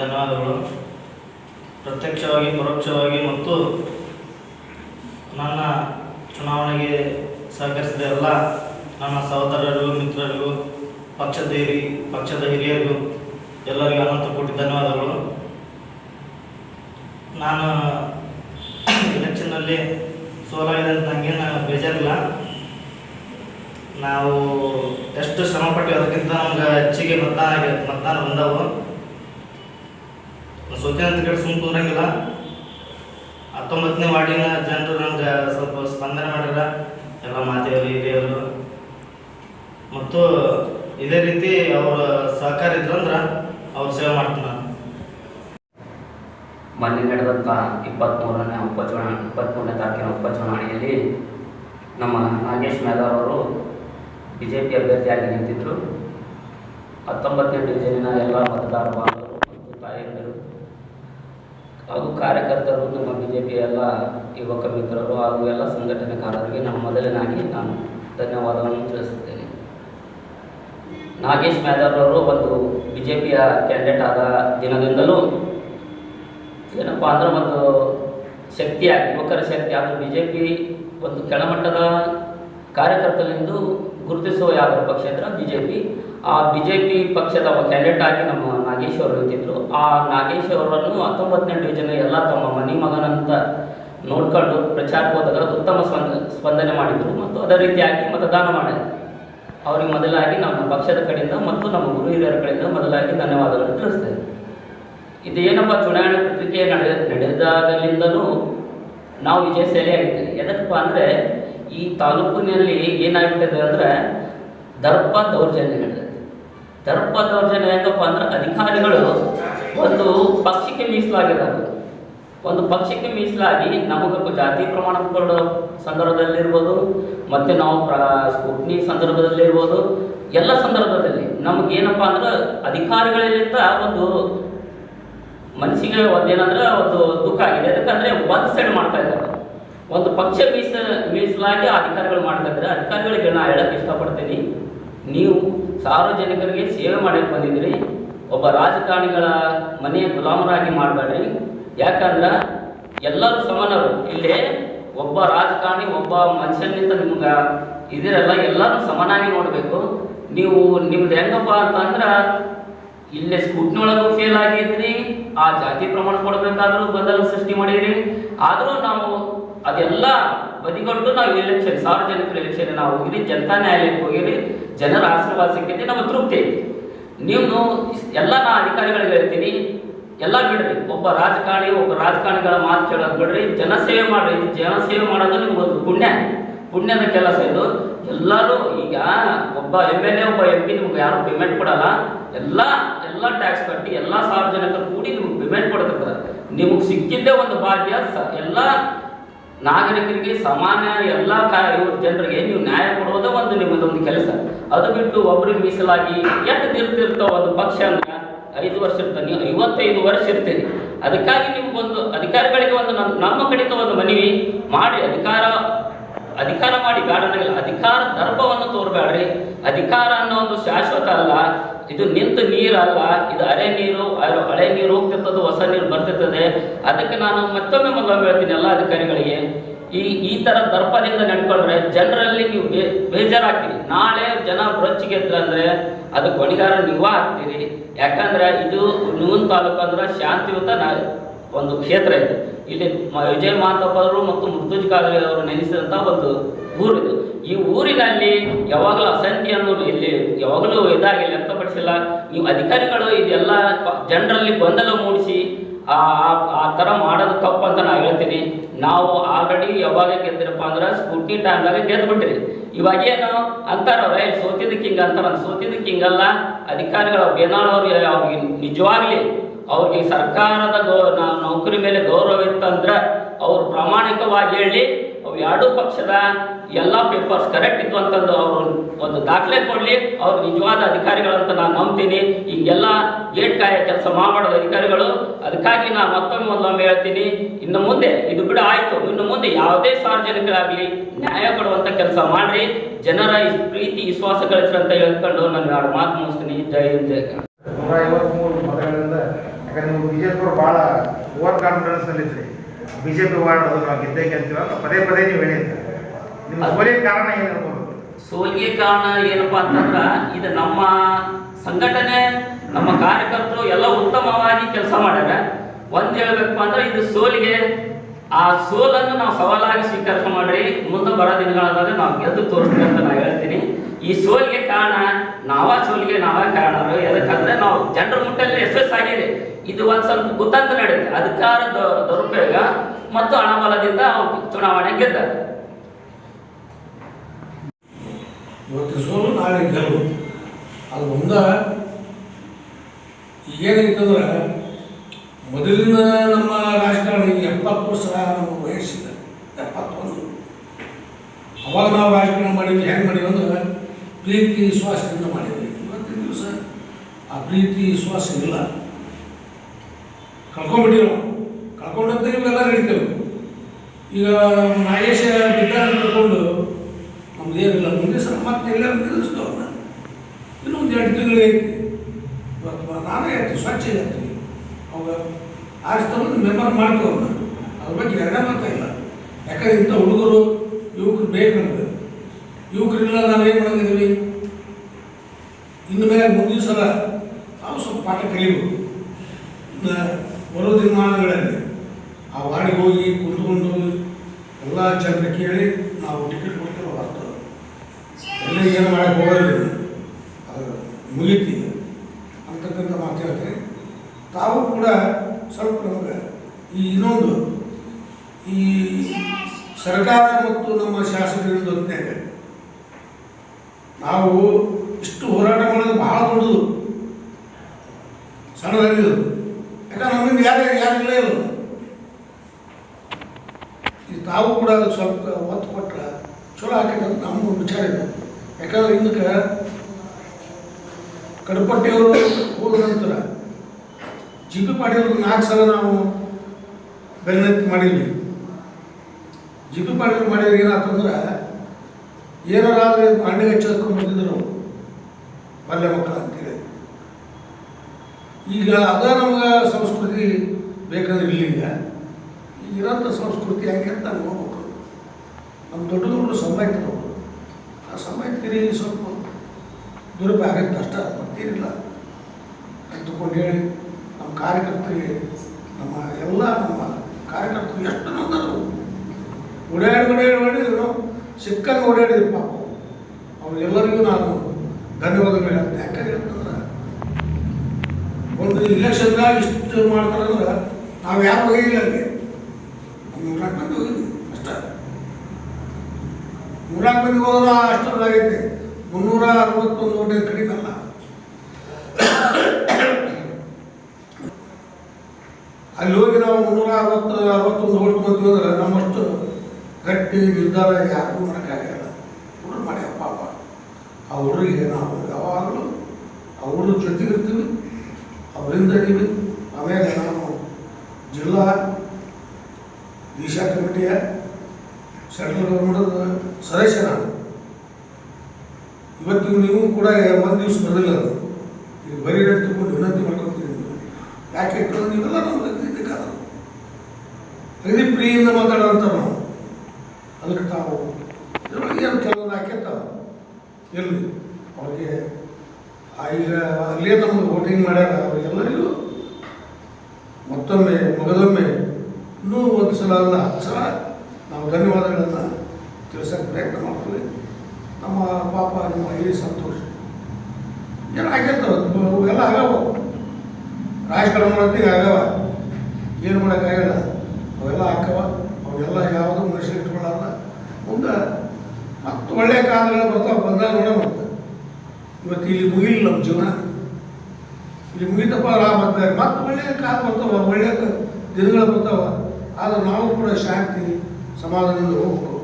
ಧನ್ಯವಾದಗಳು ಪ್ರತ್ಯಕ್ಷವಾಗಿ, ಪರೋಕ್ಷವಾಗಿ ಮತ್ತು ನನ್ನ ಚುನಾವಣೆಗೆ ಸಹಕರಿಸಿದ ಎಲ್ಲ ನನ್ನ ಸಹೋದರರಿಗೂ, ಮಿತ್ರರಿಗೂ, ಪಕ್ಷದ ಹಿರಿ, ಪಕ್ಷದ ಹಿರಿಯರಿಗೂ ಎಲ್ಲರಿಗೂ ಅನಂತ ಕೋಟಿ ಧನ್ಯವಾದಗಳು. ನಾನು ಎಲೆಕ್ಷನ್ನಲ್ಲಿ ಸೋಲಾಗಿದೆ ಅಂತ ನನಗೇನು ಬೇಜಾರಿಲ್ಲ. ನಾವು ಎಷ್ಟು ಶ್ರಮ ಪಟ್ಟಿವಿ ಅದಕ್ಕಿಂತ ನಮ್ಗೆ ಹೆಚ್ಚಿಗೆ ಮತದಾನ ಮತದಾನ ಬಂದವು. ಸೋತಿನ ಕಡೆ ಸುಮ್ ಹತ್ತೊಂಬತ್ತನೇ ವಾರ್ಡಿನ ಜನರು ನಂಗೆ ಸ್ವಲ್ಪ ಸ್ಪಂದನೆ ಮಾಡ್ಯಾರ ಎಲ್ಲ ಮಾತೆಯವರು ಹಿರಿಯರು ಮತ್ತು ಇದೇ ರೀತಿ ಅವರ ಸಹಕಾರ ಇದ್ರಂದ್ರೆ ಅವ್ರು ಸೇವೆ ಮಾಡ್ತೀನಿ ನಾನು. ಮೊನ್ನೆ ನಡೆದಂಥ ಇಪ್ಪತ್ತ್ಮೂರನೇ ಉಪಚುನಾವಣೆ ಇಪ್ಪತ್ತ್ಮೂರನೇ ತಾರೀಕಿನ ಉಪಚುನಾವಣೆಯಲ್ಲಿ ನಮ್ಮ ನಾಗೇಶ್ ಮೇಧಾರ್ ಅವರು ಬಿ ಜೆ ಪಿ ಅಭ್ಯರ್ಥಿಯಾಗಿ ನಿಂತಿದ್ದರು ಹತ್ತೊಂಬತ್ತನೇ ಡಿವಿಷನಿನ ಎಲ್ಲ ಮತದಾರರು ಹಾಗೂ ಕಾರ್ಯಕರ್ತರು, ನಮ್ಮ ಬಿ ಜೆ ಪಿ ಎಲ್ಲ ಯುವಕ ಮಿತ್ರರು ಹಾಗೂ ಎಲ್ಲ ಸಂಘಟನೆಕಾರರಿಗೆ ನಮ್ಮ ಮೊದಲಿನಾಗಿ ನಾನು ಧನ್ಯವಾದವನ್ನು ತಿಳಿಸುತ್ತೇನೆ. ನಾಗೇಶ್ ಮೇಧಾರ್ ಒಂದು ಬಿ ಜೆ ಪಿಯ ಕ್ಯಾಂಡಿಡೇಟ್ ಆದ ದಿನದಿಂದಲೂ ಏನಪ್ಪ ಅಂದ್ರೆ ಒಂದು ಶಕ್ತಿಯಾಗಿ ಯುವಕರ ಶಕ್ತಿ ಆದರೂ ಬಿ ಜೆ ಪಿ ಒಂದು ಕೆಳಮಟ್ಟದ ಕಾರ್ಯಕರ್ತರೆಂದು ಗುರುತಿಸುವ ಯಾವ ಪಕ್ಷ ಅಂದ್ರೆ ಬಿ ಜೆ ಪಿ ಆ ಬಿ ಜೆ ಪಿ ಪಕ್ಷದ ಕ್ಯಾಂಡಿಡೇಟ್ ಆಗಿ ನಮ್ಮ ನಾಗೇಶ್ ಅವರು ಇದ್ದಿದ್ರು ಆ ನಾಗೇಶ್ ಅವರನ್ನು ಹತ್ತೊಂಬತ್ತನೇ ಜನ ಎಲ್ಲ ತಮ್ಮ ಮನಿ ಮಗನಂತ ನೋಡ್ಕೊಂಡು ಪ್ರಚಾರಕ್ಕೆ ಹೋದಾಗ ಉತ್ತಮ ಸ್ಪಂದ, ಸ್ಪಂದನೆ ಮಾಡಿದರು ಮತ್ತು ಅದೇ ರೀತಿಯಾಗಿ ಮತದಾನ ಮಾಡಿದರು. ಅವರಿಗೆ ಮೊದಲಾಗಿ ನಮ್ಮ ಪಕ್ಷದ ಕಡೆಯಿಂದ ಮತ್ತು ನಮ್ಮ ಗುರು ಹಿರಿಯರ ಕಡೆಯಿಂದ ಮೊದಲಾಗಿ ಧನ್ಯವಾದಗಳನ್ನು ತಿಳಿಸ್ತೇನೆ. ಇದು ಏನಪ್ಪ ಚುನಾವಣೆ ಪ್ರಕ್ರಿಯೆ ನಡೆ ನಡೆದಾಗಲಿಂದಲೂ ನಾವು ವಿಜಯ ಆಗಿದ್ದೇವೆ. ಎದಕ್ಕಪ್ಪ ಅಂದರೆ ಈ ತಾಲೂಕಿನಲ್ಲಿ ಏನಾಗ್ಬಿಟ್ಟಿದೆ ಅಂದರೆ ದರ್ಪ ದೌರ್ಜನ್ಯ ದರ್ಪ ಏನಪ್ಪ ಅಂದ್ರೆ ಅಧಿಕಾರಿಗಳು ಒಂದು ಪಕ್ಷಕ್ಕೆ ಮೀಸಲಾಗಿರೋದು. ಒಂದು ಪಕ್ಷಕ್ಕೆ ಮೀಸಲಾಗಿ ನಮಗೆ ಜಾತಿ ಪ್ರಮಾಣ ಕೊಡೋ ಸಂದರ್ಭದಲ್ಲಿರ್ಬೋದು, ಮತ್ತು ನಾವು ಪ್ರ ಸ್ಕೂಟ್ನಿ ಸಂದರ್ಭದಲ್ಲಿರ್ಬೋದು, ಎಲ್ಲ ಸಂದರ್ಭದಲ್ಲಿ ನಮಗೇನಪ್ಪ ಅಂದ್ರೆ ಅಧಿಕಾರಿಗಳಿಂದ ಒಂದು ಮನಸ್ಸಿಗೆ ಒಂದೇನಂದ್ರೆ ಒಂದು ದುಃಖ ಆಗಿದೆ. ಯಾಕಂದ್ರೆ ಒಂದು ಸೈಡ್ ಮಾಡ್ತಾ ಇದ್ದಾರೆ. ಒಂದು ಪಕ್ಷ ಮೀಸ ಮೀಸಲಾಗಿ ಅಧಿಕಾರಿಗಳು ಮಾಡ್ತಾ ಇದ್ದಾರೆ. ಅಧಿಕಾರಿಗಳಿಗೆ ನಾನು ಹೇಳಕ್ಕೆ ಇಷ್ಟಪಡ್ತೀನಿ. ನೀವು ಸಾರ್ವಜನಿಕರಿಗೆ ಸೇವೆ ಮಾಡಕ್ಕೆ ಬಂದಿದ್ರಿ ಒಬ್ಬ ರಾಜಕಾರಣಿಗಳ ಮನೆಯ ಗುಲಾಮರಾಗಿ ಮಾಡಬೇಡ್ರಿ. ಯಾಕಂದ್ರೆ ಎಲ್ಲರೂ ಸಮಾನರು. ಇಲ್ಲಿ ಒಬ್ಬ ರಾಜಕಾರಣಿ, ಒಬ್ಬ ಮನುಷ್ಯನಿಂದ ನಿಮ್ಗೆ ಇದಿರಲ್ಲ ಎಲ್ಲರೂ ಸಮನಾಗಿ ನೋಡಬೇಕು. ನೀವು ನಿಮ್ದು ಹೆಂಗಪ್ಪ ಅಂತಂದ್ರೆ ಇಲ್ಲೇ ಸ್ಕೂಟ್ನಿ ಒಳಗೂ ಫೇಲ್ ಆಗಿದ್ರಿ, ಆ ಜಾತಿ ಪ್ರಮಾಣ ಕೊಡಬೇಕಾದ್ರೂ ಬದಲು ಸೃಷ್ಟಿ ಮಾಡಿದ್ರಿ. ಆದರೂ ನಾವು ಅದೆಲ್ಲ ಬದಿಗೊಟ್ಟು ನಾವು ಎಲೆಕ್ಷನ್ ಸಾರ್ವಜನಿಕ ಎಲೆಕ್ಷನ್ ನಾವು ಹೋಗಿರಿ ಜನತಾ ನ್ಯಾಯಾಲಯಕ್ಕೆ ಹೋಗಿರಿ ಜನರ ಆಶೀರ್ವಾದ ನಮ್ಮ ತೃಪ್ತಿ ಐತಿ. ನೀವು ಎಲ್ಲ ನಾ ಅಧಿಕಾರಿಗಳಿಗೆ ಹೇಳ್ತೀನಿ, ಎಲ್ಲ ಬಿಡ್ರಿ, ಒಬ್ಬ ರಾಜಕಾರಣಿ, ಒಬ್ಬ ರಾಜಕಾರಣಿಗಳ ಮಾತು ಕೇಳೋದು ಬಿಡ್ರಿ ಜನಸೇವೆ ಮಾಡ್ರಿ ಜನಸೇವೆ ಮಾಡೋದು ನಿಮ್ಗೊಂದು ಪುಣ್ಯ. ಪುಣ್ಯದ ಕೆಲಸ ಇದು. ಎಲ್ಲರೂ ಈಗ ಒಬ್ಬ ಎಂ ಎಲ್ ಎ ಒಬ್ಬ ಎಂ ಪಿ ನಿಮ್ಗೆ ಯಾರು ಪೇಮೆಂಟ್ ಕೊಡಲ್ಲ. ಎಲ್ಲ ಎಲ್ಲ ಟ್ಯಾಕ್ಸ್ ಕಟ್ಟಿ, ಎಲ್ಲ ಸಾರ್ವಜನಿಕರು ಕೂಡಿ ನಿಮ್ಗೆ ಪೇಮೆಂಟ್ ಕೊಡ್ತಿರ್ತಾರೆ. ನಿಮಗೆ ಸಿಕ್ಕಿದ್ದೇ ಒಂದು ಭಾಗ್ಯ ಎಲ್ಲ ನಾಗರಿಕರಿಗೆ ಸಾಮಾನ್ಯ ಎಲ್ಲ ಜನರಿಗೆ ನೀವು ನ್ಯಾಯ ಕೊಡೋದೇ ಒಂದು ನಿಮ್ಮದೊಂದು ಕೆಲಸ. ಅದು ಬಿಟ್ಟು ಒಬ್ರಿಗೆ ಮೀಸಲಾಗಿ ಎಷ್ಟು ತಿರ್ತಿರ್ತಾವ ಒಂದು ಪಕ್ಷ ಅಂದ್ರೆ ಐದು ವರ್ಷ ಇರ್ತದೆ ನೀವು ಐವತ್ತೈದು ವರ್ಷ ಇರ್ತೀರಿ. ಅದಕ್ಕಾಗಿ ನಿಮ್ಗೊಂದು ಅಧಿಕಾರಿಗಳಿಗೆ ಒಂದು ನಮ್ಮ ಕಡಿತ ಒಂದು ಮನವಿ ಮಾಡಿ ಅಧಿಕಾರ ಅಧಿಕಾರ ಮಾಡಿ ಬೇಡ. ಅಧಿಕಾರ ದರ್ಭವನ್ನು ತೋರ್ಬೇಡ್ರಿ ಅಧಿಕಾರ ಅನ್ನೋ ಒಂದು ಶಾಶ್ವತ ಅಲ್ಲ. ಇದು ನಿಂತ ನೀರಲ್ಲ. ಇದು ಅರೆ ನೀರು ಹಳೆ ನೀರು ಹೋಗ್ತಿರ್ತದೆ, ಹೊಸ ನೀರು ಬರ್ತಿರ್ತದೆ. ಅದಕ್ಕೆ ನಾನು ಮತ್ತೊಮ್ಮೆ ಮತ್ತೊಮ್ಮೆ ಹೇಳ್ತೀನಿ ಎಲ್ಲ ಅಧಿಕಾರಿಗಳಿಗೆ. ಈ ಈ ಥರ ದರ್ಪದಿಂದ ನಡ್ಕೊಂಡ್ರೆ ಜನರಲ್ಲಿ ನೀವು ಬೇ, ಬೇಜಾರಾಗ್ತೀರಿ. ನಾಳೆ ಜನ ಅಂದ್ರೆ ಅದಕ್ಕೆ ಹೊಣೆಗಾರ ನೀವ ಆಗ್ತೀರಿ. ಯಾಕಂದ್ರೆ ಇದು ನೂನ್ ತಾಲೂಕು ಅಂದ್ರೆ ಶಾಂತಿಯುತ ನಾ ಒಂದು ಕ್ಷೇತ್ರ ಇದೆ. ಇಲ್ಲಿ ವಿಜಯ ಮಹಾಂತಪ್ಪರು ಮತ್ತು ಮೃತ್ಯುಜ್ ಕಾಗಲೆ ಅವರು ನೆನೆಸಿದಂಥ ಒಂದು ಊರಿದು. ಈ ಊರಿನಲ್ಲಿ ಯಾವಾಗಲೂ ಅಸಂಖ್ಯೆಯನ್ನು ಇಲ್ಲಿ ಯಾವಾಗಲೂ ಇದಾಗಿ ವ್ಯಕ್ತಪಡಿಸಿಲ್ಲ. ನೀವು ಅಧಿಕಾರಿಗಳು ಇದೆಲ್ಲ ಜನರಲ್ಲಿ ಗೊಂದಲ ಮೂಡಿಸಿ ಆ, ಆ- ಥರ ಮಾಡೋದು ತಪ್ಪು ಅಂತ ನಾನು ಹೇಳ್ತೀನಿ. ನಾವು ಆಲ್ರೆಡಿ ಯಾವಾಗ ಗೆದ್ದಿರಪ್ಪ ಅಂದ್ರೆ ಸ್ಕೂಟಿ ಟೈಮ್ದಾಗ ಗೆದ್ದು ಬಿಟ್ಟಿರಿ ಇವಾಗ ಏನು ಅಂತಾರವ್ರೆ ಸೋತಿದ್ದಕ್ಕೆ ಹಿಂಗೆ ಅಂತಾರ ಸೋತಿದ್ದಕ್ಕೆ ಹಿಂಗಲ್ಲ ಅಧಿಕಾರಿಗಳು ಬೇನಾಳವ್ರು ಅವ್ರಿಗೆ ನಿಜವಾಗ್ಲಿ ಅವ್ರಿಗೆ ಸರ್ಕಾರದ ಗೌ ನೌಕರಿ ಮೇಲೆ ಗೌರವ ಇತ್ತಂದ್ರೆ ಅವ್ರು ಪ್ರಾಮಾಣಿಕವಾಗಿ ಹೇಳಿ ಅವು ಎರಡೂ ಪಕ್ಷದ ಎಲ್ಲ ಪೇಪರ್ಸ್ ಕರೆಕ್ಟ್ ಇತ್ತು ಅಂತಂದು ಅವರು ಒಂದು ದಾಖಲೆ ಕೊಡಲಿ, ಅವ್ರು ನಿಜವಾದ ಅಧಿಕಾರಿಗಳಂತ ನಾನು ನಂಬ್ತೀನಿ. ಹಿಂಗೆಲ್ಲ ಗೇಟ್ ಕಾಯ ಕೆಲಸ ಮಾಡೋದು ಅಧಿಕಾರಿಗಳು. ಅದಕ್ಕಾಗಿ ನಾನು ಮತ್ತೊಮ್ಮೆ ಒಂದೊಮ್ಮೆ ಹೇಳ್ತೀನಿ. ಇನ್ನು ಮುಂದೆ, ಇದು ಬಿಡ, ಆಯಿತು. ಇನ್ನು ಮುಂದೆ ಯಾವುದೇ ಸಾರ್ವಜನಿಕರಾಗಲಿ ನ್ಯಾಯ ಕೊಡುವಂಥ ಕೆಲಸ ಮಾಡ್ರಿ. ಜನರ ಪ್ರೀತಿ, ವಿಶ್ವಾಸ ಕಳಿಸ್ರಿ ಅಂತ ಹೇಳ್ಕೊಂಡು ನಾನು ಎರಡು ಮಾತು ಮುಗಿಸ್ತೀನಿ. ಜೈ ಹಿಂದ್, ಜೈ ಯಾಕಂದ್ರೆ ಪಿಯವರು ಭಾಳ ಓವರ್ ಕಾನ್ಫಿಡೆನ್ಸ್ನಲ್ಲಿ ಇದ್ರಿ. ಬಿಜೆಪಿ ಜೆ ಪಿ ಮಾಡೋದು ನಾವು ಗೆದ್ದೆ ಅಂತ ಪದೇ ಪದೇ ನೀವು ಹೇಳಿದ್ರಿ. ನಿಮ್ಮ ಸೋಲಿಗೆ ಕಾರಣ ಏನಿರ್ಬೋದು ಸೋಲಿಗೆ ಕಾರಣ ಏನಪ್ಪಾ ಅಂತಂದ್ರ ಇದು ನಮ್ಮ ಸಂಘಟನೆ ನಮ್ಮ ಕಾರ್ಯಕರ್ತರು ಎಲ್ಲ ಉತ್ತಮವಾಗಿ ಕೆಲಸ ಮಾಡ್ಯಾರ. ಒಂದ್ ಹೇಳ್ಬೇಕಪ್ಪ ಅಂದ್ರೆ ಇದು ಸೋಲಿಗೆ ಆ ಸೋಲನ್ನು ನಾವು ಸವಾಲಾಗಿ ಸ್ವೀಕಾರ ಮಾಡ್ರಿ. ಮುಂದೆ ಬರೋ ದಿನಗಳಾದಾಗ ನಾವು ಗೆದ್ದು ತೋರಿಸ್ತೀವಿ ಅಂತ ನಾನು ಹೇಳ್ತೀನಿ. ಈ ಸೋಲಿಗೆ ಕಾರಣ ನಾವ ಸೋಲಿಗೆ ನಾವ ಕಾರಣರು ಎದಕ್ಕಂದ್ರೆ ನಾವು ಜನರ ಮುಟ್ಟಲ್ಲಿ ಯಶಸ್ಸಾಗಿದೆ ಇದು ಒಂದು ಸ್ವಲ್ಪ ಗೊತ್ತಂತ ನಡೆಯುತ್ತೆ. ಅಧಿಕಾರ ದುರುಪಯೋಗ ಮತ್ತು ಹಣಬಲದಿಂದ ಚುನಾವಣೆ ಗೆದ್ದಾರೆ ಇವತ್ತು ಸೋಲು, ನಾಳೆ ಗೆಲುವು. ಅದು ಮುಂದ ಏನೈತಂದ್ರೆ ಮೊದಲಿನ ನಮ್ಮ ರಾಜಕಾರಣ ಎಪ್ಪತ್ತು ವರ್ಷ ನಮ್ಮ ವಯಸ್ಸಿದೆ ಎಪ್ಪತ್ತೊಂದು. ಅವಾಗ ನಾವು ರಾಜಕಾರಣ ಮಾಡಿದ್ವಿ ಹೆಂಗೆ ಮಾಡಿದ್ವಿ ಅಂದ್ರೆ, ಪ್ರೀತಿ, ವಿಶ್ವಾಸದಿಂದ ಮಾಡಿದ್ವಿ. ಇವತ್ತಿನ ದಿವಸ ಆ ಪ್ರೀತಿ, ವಿಶ್ವಾಸ ಇಲ್ಲ. ಕಳ್ಕೊಂಡ್ಬಿಟ್ಟಿವಿ ನಾವು ಕಳ್ಕೊಂಡಂತ ಇವೆಲ್ಲ ನಡೀತೇವೆ. ಈಗ ನಾಗೇಶ ಬಿದ್ದಾರ ತಗೊಂಡು ನಮ್ದು ಏನಿಲ್ಲ ಮುಂದೆ ಸಲ ಮತ್ತೆ ಎಲ್ಲ ನಿಲ್ಲಿಸ್ತು ಅವ್ರನ್ನ. ಇನ್ನೊಂದು ಎರಡು ತಿಂಗಳು ಐತಿ. ಇವತ್ತು ನಾನೇ ಆಯ್ತು ಸ್ವಚ್ಛ ಆಯ್ತು ಅವಾಗ ಆರಿಸ್ತಂದು ಮೆಂಬರ್ ಮಾಡ್ತೀವಿ ಅದ್ರ ಬಗ್ಗೆ ಎರಡೇ ಮಾತಾ ಇಲ್ಲ. ಯಾಕಂದ್ರೆ ಇಂಥ ಹುಡುಗರು, ಯುವಕರು ಬೇಕಂದ್ರೆ. ಯುವಕರಿಲ್ಲ ನಾವು ಏನು ಮಾಡಿದ್ದೀವಿ ಇನ್ನು ಮೇಲೆ ಮುಂದಿನ ಸಲ ನಾವು ಸ್ವಲ್ಪ ಪಾಠ ಕಲಿಬೇಕು. ಇನ್ನು ಬರೋ ದಿನಮಾನಗಳಲ್ಲಿ ಆ ವಾರ್ಡಿಗೆ ಹೋಗಿ ಕುತ್ಕೊಂಡು ಎಲ್ಲ ಜನರ ಕೇಳಿ ನಾವು ಟಿಕೆಟ್ ಕೊಡ್ತೇವೆ ಹೊರತು ಎಲ್ಲ ಏನು ಮಾಡೋಕ್ಕೆ ಹೋಗೋದಿಲ್ಲ. ಅದು ಮುಗೀತಿ ಅಂತಕ್ಕಂಥ ಮಾತು ಹೇಳ್ತಾರೆ. ತಾವು ಕೂಡ ಸ್ವಲ್ಪ ನಮಗೆ ಈ ಇನ್ನೊಂದು ಈ ಸರ್ಕಾರ ಮತ್ತು ನಮ್ಮ ಶಾಸಕರಿಂದ ಹೊತ್ನ್ಯಾಗ ನಾವು ಇಷ್ಟು ಹೋರಾಟ ಮಾಡೋದು ಬಹಳ ದೊಡ್ಡದು. ಸಣ್ಣದಾಗಿದ್ದು. ಯಾಕಂದ್ರೆ ಯಾರು ಯಾರೇ ಯಾರಿಲ್ಲ ಇಲ್ಲ. ಈ ತಾವು ಕೂಡ ಅದಕ್ಕೆ ಸ್ವಲ್ಪ ಒತ್ತು ಕೊಟ್ರೆ ಚಲೋ ಆಕೈತೆ ಅಂತ ನಮ್ಮ ವಿಚಾರ ಇದೆ. ಯಾಕಂದ್ರೆ ಹಿಂದಕ್ಕೆ ಕಡಪಟ್ಟಿಯವರು ಹೋದ ನಂತರ ಜಿ ಪಿ ಪಾಟೀಲ್ ನಾಲ್ಕು ಸಲ ನಾವು ಬೆನ್ನತ್ತಿ ಮಾಡಿದ್ವಿ. ಜಿ ಪಿ ಪಾಟೀಲ್ ಮಾಡಿದ್ರೆ ಏನಾಯ್ತಂದ್ರೆ ಏನಾರಾದ್ರೆ ಹಣ್ಣಿಗೆ ಹಚ್ಚೋದಕ್ಕೆ ಬಂದಿದ್ದರು ಬಲ್ಯ ಮಕ್ಕಳ ಈಗ ಅದ ನಮ್ಗೆ ಸಂಸ್ಕೃತಿ ಬೇಕಾದ್ರೆ ಇಲ್ಲಿಂದ. ಈಗ ಇರೋಂಥ ಸಂಸ್ಕೃತಿ ಹೆಂಗೆ ಅಂತ ನೋಡ್ಬೇಕು. ನಮ್ಮ ದೊಡ್ಡ ದೊಡ್ಡ ಸಂಬಾಯ್ತು ಅವರು. ಆ ಸಂಬಾಯ್ತಿರಿ ಸ್ವಲ್ಪ ದುರುಪ ಆಗತ್ತೆ ಅಷ್ಟ, ಮತ್ತೇನಿಲ್ಲ. ಹೇಳಿ, ನಮ್ಮ ಕಾರ್ಯಕರ್ತರಿಗೆ ನಮ್ಮ ಎಲ್ಲ ನಮ್ಮ ಕಾರ್ಯಕರ್ತರು ಎಷ್ಟು ನಂದರು ಓಡಾಡಿ ಓಡಾಡಿ ಓಡಿದ್ರು ಸಿಕ್ಕಂಗೆ ಓಡಾಡಿದ್ರು ಪಾಪ. ಅವ್ರಿಗೆಲ್ಲರಿಗೂ ನಾನು ಧನ್ಯವಾದಗಳು ಹೇಳ್ತೇನೆ. ಯಾಕಂದ್ರೆ ಒಂದು ಇಲೆಕ್ಷನ್ದಾಗ ಇಷ್ಟು ಮಾಡ್ತಾರಂದ್ರೆ ನಾವು ಯಾರು ಹೋಗಿಲ್ಲ ಅಲ್ಲಿ. ನೂರಾಕ್ ಮಂದಿ ಹೋಗಿದ್ವಿ, ಅಷ್ಟ. ನೂರಾಕ್ ಮಂದಿ ಹೋದ್ರೆ ಅಷ್ಟೊಂದಾಗೈತೆ ಮುನ್ನೂರ ಅರವತ್ತೊಂದು ಓಟೆ ಕಡಿಮೆ ಅಲ್ಲ. ಅಲ್ಲಿ ಹೋಗಿ ನಾವು ಮುನ್ನೂರ ಅರವತ್ತು, ಅರವತ್ತೊಂದು ಓಟ್ ಬಂದ್ವಿ ಅಂದ್ರೆ ನಮ್ಮಷ್ಟು ಗಟ್ಟಿ, ನಿರ್ಧಾರ ಯಾರಿಗೂ ಮಾಡೋಕ್ಕಾಗಲ್ಲ ಹುಡುಗರು ಮಾಡ್ಯಾವ ಪಾಪ. ಆ ಹುಡುಗರಿಗೆ ನಾವು ಯಾವಾಗಲೂ ಅವ್ರ ಜೊತೆಗಿರ್ತೀವಿ ನೀವು ಆಮೇಲೆ ನಾನು ಜಿಲ್ಲಾ ದಿಶಾ ಕಮಿಟಿಯ ಸೆಂಟ್ರಲ್ ಗೌರ್ಮೆಂಟದ ಸದಸ್ಯ ನಾನು. ಇವತ್ತಿಗೂ ನೀವು ಕೂಡ ಒಂದು ದಿವಸ ಬರಲಿಲ್ಲ ಅದು. ಈಗ ಬರೀ ತಗೊಂಡು ವಿನಂತಿ ಮಾಡ್ಕೊತೀನಿ. ಯಾಕೆ ನೀವೆಲ್ಲ ನಮ್ಗೆ ಅಗದಿದ್ದಕ್ಕಾದ್ರು ಅಗದಿ ಪ್ರಿಯಿಂದ ಮಾತಾಡೋಂಥ ನಾವು. ಅದಕ್ಕೆ ತಾವು ಏನು ಕೆಲವೊಂದು ಹಾಕಿರ್ತಾವ ಆ ಈಗ ಅಲ್ಲೇ ನಮ್ಗೆ ವೋಟಿಂಗ್ ಮಾಡ್ಯಾರ. ಅವರಿಗೆಲ್ಲರಿಗೂ ಮತ್ತೊಮ್ಮೆ, ಮಗದೊಮ್ಮೆ ಇನ್ನೂ ಒಂದು ಸಲ ಅಲ್ಲ, ಹತ್ತು ಸಲ ನಾವು ಧನ್ಯವಾದಗಳನ್ನು ತಿಳಿಸೋಕೆ ಪ್ರಯತ್ನ ಮಾಡ್ತೀವಿ. ನಮ್ಮ ಪಾಪ, ನಮ್ಮ ಹಿರಿಯ ಸಂತೋಷ. ಏನು ಆಗಿರ್ತಾವ ಎಲ್ಲ ಆಗವ. ರಾಜಕಾರಣ ಮಾಡೋದಿಗೆ ಆಗವ. ಏನು ಮಾಡೋಕ್ಕಾಗಲ್ಲ ಅವೆಲ್ಲ ಹಾಕವ ಅವೆಲ್ಲ ಯಾವುದೂ ಮನುಷ್ಯ ಇಟ್ಕೊಳ್ಳಲ್ಲ. ಮುಂದೆ ಮತ್ತೆ ಒಳ್ಳೆಯ ಕಾಲಗಳು ಬರ್ತಾವೆ, ಬಂದಾಗ ನೋಡೇ ಮತ್ತೆ ಇವತ್ತು ಇಲ್ಲಿ ಮುಗಿಲಿಲ್ಲ ನಮ್ಮ ಜೀವನ ಇಲ್ಲಿ ಮುಗಿತಪ್ಪ ಮತ್ತೆ ಮತ್ತೆ ಒಳ್ಳೆಯ ಕಾಲ ಬರ್ತಾವ ಒಳ್ಳೆಯ ದಿನಗಳ ಬರ್ತಾವ ಆದ್ರೆ ನಾವು ಕೂಡ ಶಾಂತಿ ಸಮಾಧಾನದಿಂದ ಹೋಗ್ಬೇಕು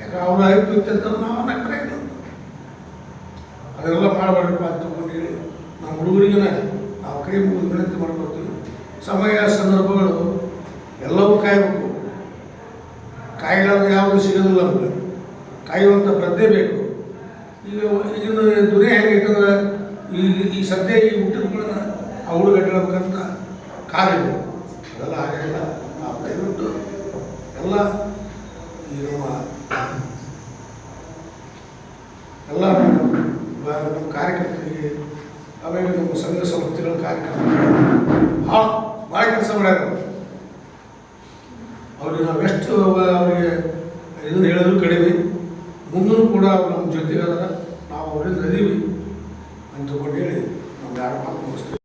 ಯಾಕೆ ಅವ್ರ ಆಯ್ತು ಅಂತ ನಾವು ನಕ್ಕರೆ ಅದೆಲ್ಲ ಮಾಡಬಾರ್ದಪ್ಪ ಅಂತ ತಗೊಂಡು ಹೇಳಿ ನಮ್ಮ ಹುಡುಗರಿಗೆನ ನಾವು ಕೈ ಮುಗಿದು ವಿನಂತಿ ಮಾಡ್ಕೊತೀವಿ ಸಮಯ ಸಂದರ್ಭಗಳು ಎಲ್ಲವೂ ಕಾಯಬೇಕು ಕಾಯಿಲಾದ ಯಾವುದು ಸಿಗೋದಿಲ್ಲ ನಮಗೆ ಕಾಯುವಂಥ ಪ್ರಜ್ಞೆ ಬೇಕು ಈಗ ಈಗಿನ ದುನಿಯಾ ಹೆಂಗೈತಂದ್ರೆ ಈ ಈ ಸದ್ಯ ಈ ಹುಟ್ಟಿದ್ಗಳನ್ನ ಅವಳು ಆ ಕಾರ್ಯ ಅದೆಲ್ಲ ಆಗಿಲ್ಲ ಆ ದಯವಿಟ್ಟು ಎಲ್ಲ ನಮ್ಮ ಎಲ್ಲ ನಮ್ಮ ಕಾರ್ಯಕರ್ತರಿಗೆ, ಆಮೇಲೆ ನಮ್ಮ ಸಂಘ ಸಂಸ್ಥೆಗಳ ಕಾರ್ಯಕರ್ತರಿಗೆ ಭಾಳ ಭಾಳ ಕೆಲಸ ಮಾಡ್ಯಾರ ಅವ್ರಿಗೆ ನಾವು ಎಷ್ಟು ಅವರಿಗೆ ಇದನ್ನು ಹೇಳೋದು ಕಡಿಮೆ. ಮುಂದೂ ಕೂಡ ಅವ್ರು ನಮ್ಮ ಜೊತೆಗಾರ ಅವರಿಂದ ಅದೀವಿ ಅಂತ ಹೇಳಿ ನಮ್ಮ ಯಾರು ಮಾತು ಮುಗಿಸ್ತೀವಿ.